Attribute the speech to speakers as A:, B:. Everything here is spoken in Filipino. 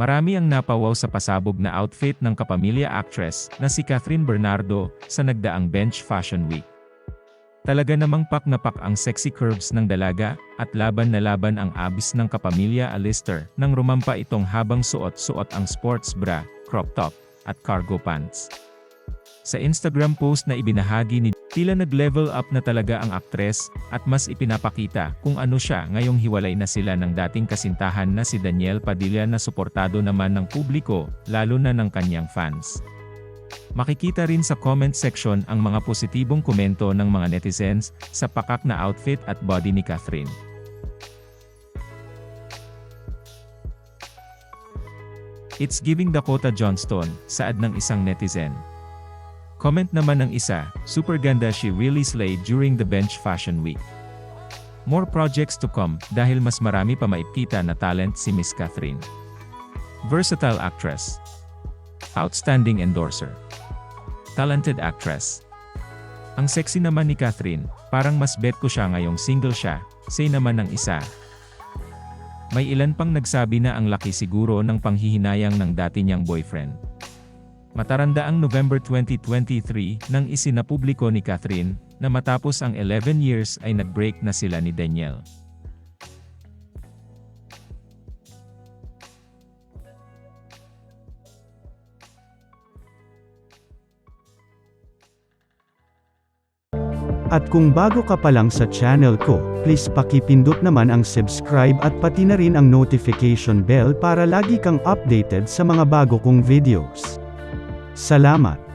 A: Marami ang napawaw sa pasabog na outfit ng kapamilya actress na si Catherine Bernardo sa nagdaang Bench Fashion Week. Talaga namang pak na pak ang sexy curves ng dalaga, at laban na laban ang abis ng kapamilya Alistair nang rumampa itong habang suot-suot ang sports bra, crop top, at cargo pants. Sa Instagram post na ibinahagi ni tila nag-level up na talaga ang aktres, at mas ipinapakita kung ano siya ngayong hiwalay na sila ng dating kasintahan na si Daniel Padilla na suportado naman ng publiko, lalo na ng kanyang fans. Makikita rin sa comment section ang mga positibong komento ng mga netizens sa pakak na outfit at body ni Catherine. It's giving Dakota Johnston, saad ng isang netizen. Comment naman ng isa, super ganda she really slayed during the Bench Fashion Week. More projects to come dahil mas marami pa maipkita na talent si Miss Catherine. Versatile actress. Outstanding endorser. Talented actress. Ang sexy naman ni Catherine, parang mas bet ko siya ngayong single siya, say naman ng isa. May ilan pang nagsabi na ang laki siguro ng panghihinayang ng dati niyang boyfriend. Mataranda ang November 2023 nang isinapubliko ni Catherine na matapos ang 11 years ay nag-break na sila ni Daniel.
B: At kung bago ka pa lang sa channel ko, please pakipindot naman ang subscribe at pati na rin ang notification bell para lagi kang updated sa mga bago kong videos. Salamat!